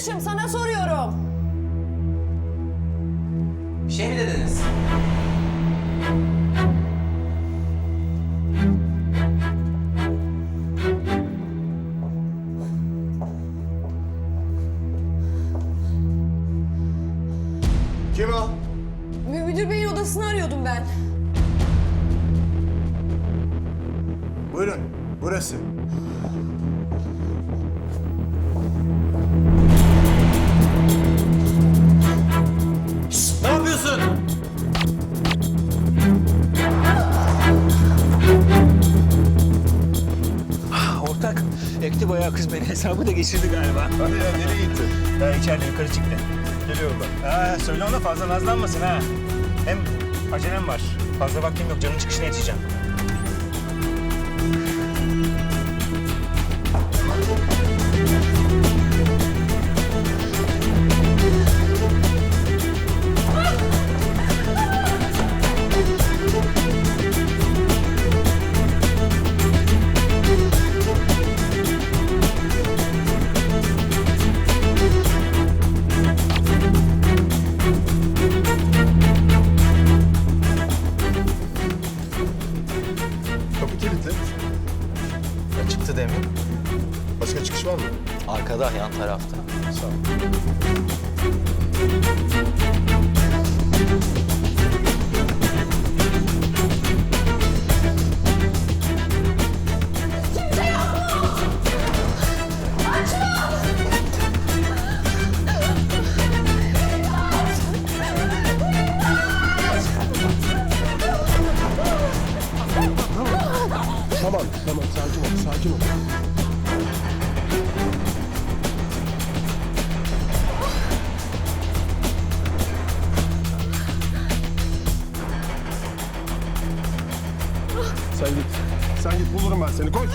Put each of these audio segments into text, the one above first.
arkadaşım sana soruyorum. Bir şey mi dediniz? Kim o? Mü- Müdür beyin odasını arıyordum ben. Buyurun, burası. Kız beni. Hesabı da geçirdi galiba. Hadi ya, nereye gittin? Ha, içeride yukarı çıktı. Geliyorum ben. Ha, söyle ona fazla nazlanmasın ha. Hem acelem var. Fazla vaktim yok. Canın çıkışına yetişeceğim. Arkada, yan tarafta. Sağ ol. Tamam, tamam. Sakin ol, sakin ol. Sen git. Bulurum ben seni. Koş.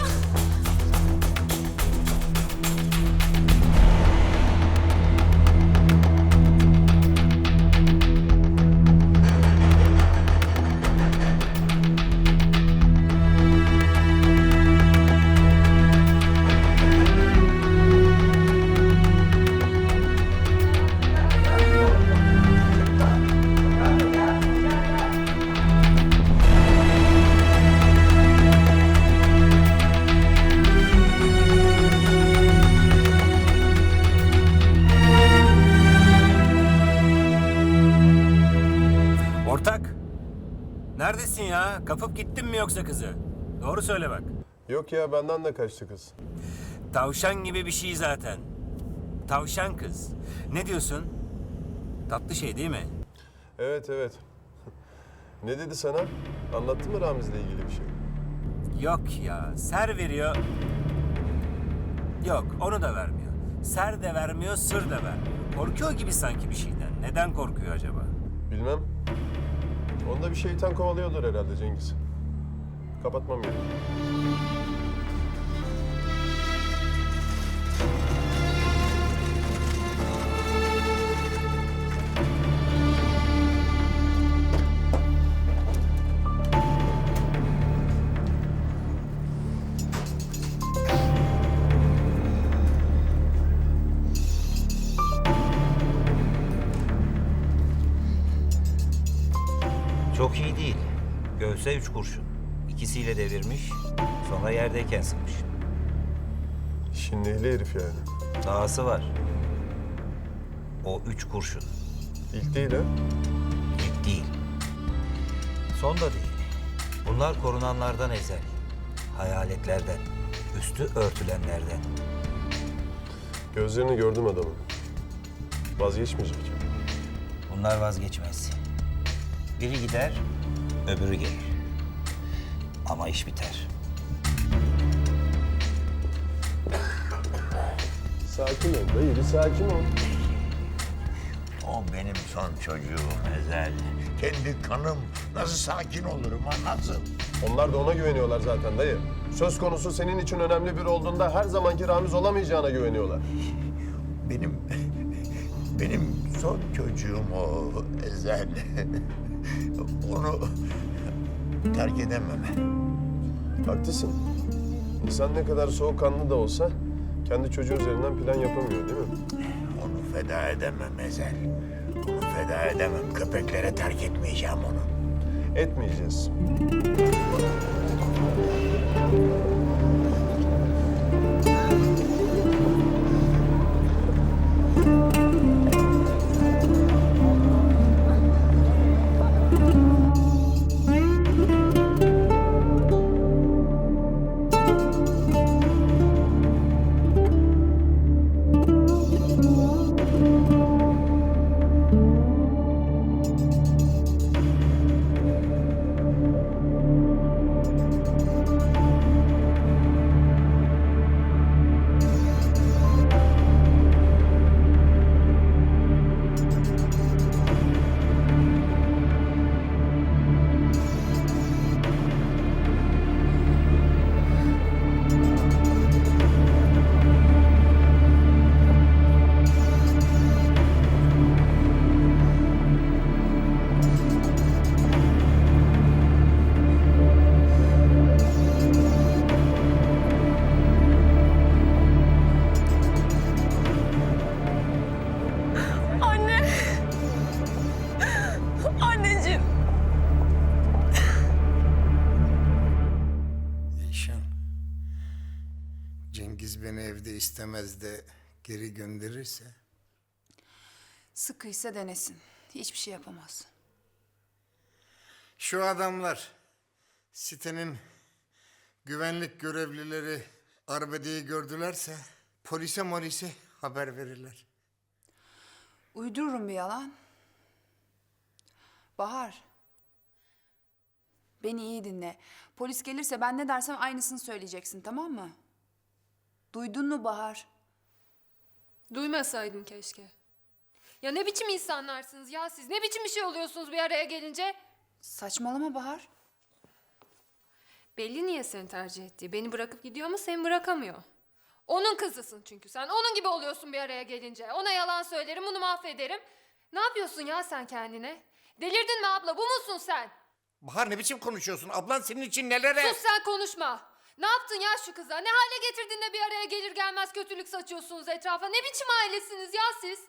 Ortak, neredesin ya? Kapıp gittin mi yoksa kızı? Doğru söyle bak. Yok ya, benden de kaçtı kız. Tavşan gibi bir şey zaten. Tavşan kız. Ne diyorsun? Tatlı şey değil mi? Evet, evet. Ne dedi sana? Anlattı mı Ramiz'le ilgili bir şey? Yok ya, ser veriyor. Yok, onu da vermiyor. Ser de vermiyor, sır da vermiyor. Korkuyor gibi sanki bir şeyden. Neden korkuyor acaba? Bilmem. Onda bir şeytan kovalıyordur herhalde Cengiz. Kapatmam gerek. Çok iyi değil. Göğse üç kurşun. İkisiyle devirmiş, sonra yerdeyken sıkmış. İşin ehli herif yani. Dahası var. O üç kurşun. İlk değil ha? İlk değil. Son da değil. Bunlar korunanlardan ezel. Hayaletlerden. Üstü örtülenlerden. Gözlerini gördüm adamın. Vazgeçmeyecek. Bunlar vazgeçmez. Biri gider, öbürü gelir. Ama iş biter. Sakin ol dayı, bir sakin ol. O benim son çocuğum Ezel. Kendi kanım. Nasıl sakin olurum ha nasıl? Onlar da ona güveniyorlar zaten dayı. Söz konusu senin için önemli biri olduğunda her zamanki Ramiz olamayacağına güveniyorlar. Benim benim son çocuğum o Ezel. Onu terk edemem. Haklısın. İnsan ne kadar soğukkanlı da olsa kendi çocuğu üzerinden plan yapamıyor değil mi? feda edemem Ezel. Onu feda edemem. Köpeklere terk etmeyeceğim onu. Etmeyeceğiz. İstemez de geri gönderirse Sıkıysa denesin. Hiçbir şey yapamaz. şu adamlar sitenin güvenlik görevlileri arbedeyi gördülerse polise molise haber verirler. Uydururum bir yalan. Bahar. Beni iyi dinle. Polis gelirse ben ne dersem aynısını söyleyeceksin tamam mı? Duydun mu Bahar? Duymasaydım keşke. Ya ne biçim insanlarsınız ya siz? Ne biçim bir şey oluyorsunuz bir araya gelince? Saçmalama Bahar. Belli niye seni tercih ettiği. Beni bırakıp gidiyor ama seni bırakamıyor. Onun kızısın çünkü sen. Onun gibi oluyorsun bir araya gelince. Ona yalan söylerim, bunu mahvederim. Ne yapıyorsun ya sen kendine? Delirdin mi abla? Bu musun sen? Bahar ne biçim konuşuyorsun? Ablan senin için nelere... Sus sen konuşma. Ne yaptın ya şu kıza? Ne hale getirdin de bir araya gelir gelmez kötülük saçıyorsunuz etrafa? Ne biçim ailesiniz ya siz?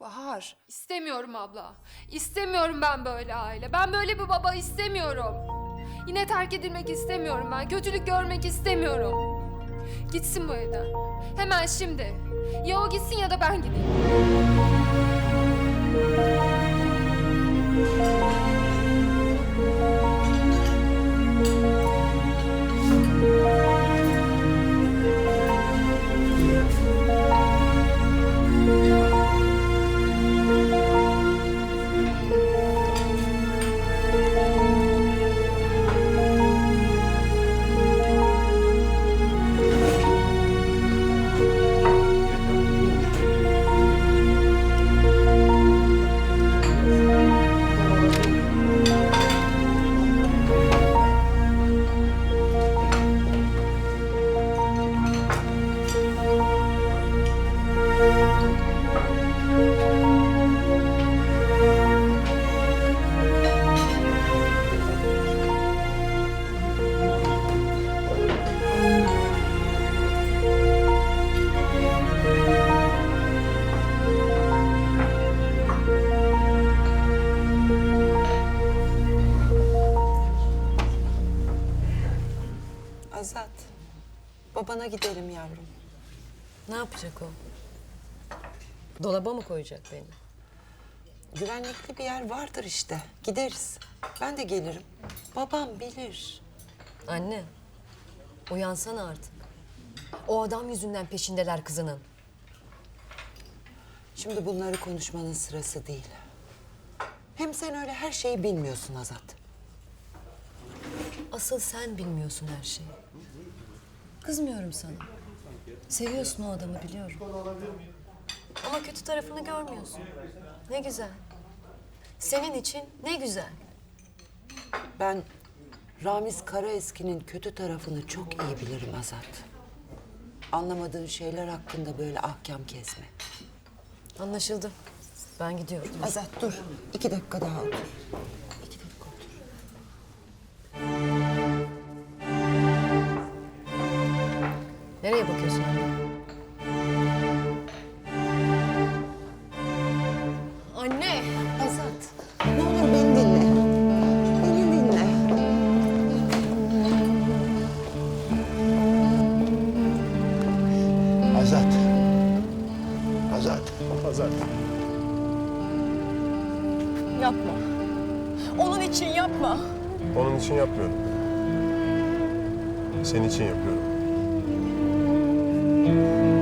Bahar. İstemiyorum abla. İstemiyorum ben böyle aile. Ben böyle bir baba istemiyorum. Yine terk edilmek istemiyorum ben. Kötülük görmek istemiyorum. Gitsin bu evden. Hemen şimdi. Ya o gitsin ya da ben gideyim. Azat, babana gidelim yavrum. Ne yapacak o? Dolaba mı koyacak beni? Güvenlikli bir yer vardır işte. Gideriz. Ben de gelirim. Babam bilir. Anne, uyansana artık. O adam yüzünden peşindeler kızının. Şimdi bunları konuşmanın sırası değil. Hem sen öyle her şeyi bilmiyorsun Azat. Asıl sen bilmiyorsun her şeyi. Kızmıyorum sana. Seviyorsun o adamı biliyorum. Ama kötü tarafını görmüyorsun. Ne güzel. Senin için ne güzel. Ben Ramiz Karaeski'nin kötü tarafını çok iyi bilirim Azat. Anlamadığın şeyler hakkında böyle ahkam kesme. Anlaşıldı. Ben gidiyorum. Azat dur. İki dakika daha otur. Nereye bakıyorsun? Anne! Azat, ne olur beni dinle. Beni dinle. Azat. Azat. Azat. Yapma. Onun için yapma. Onun için yapmıyorum. Senin için yapıyorum. you.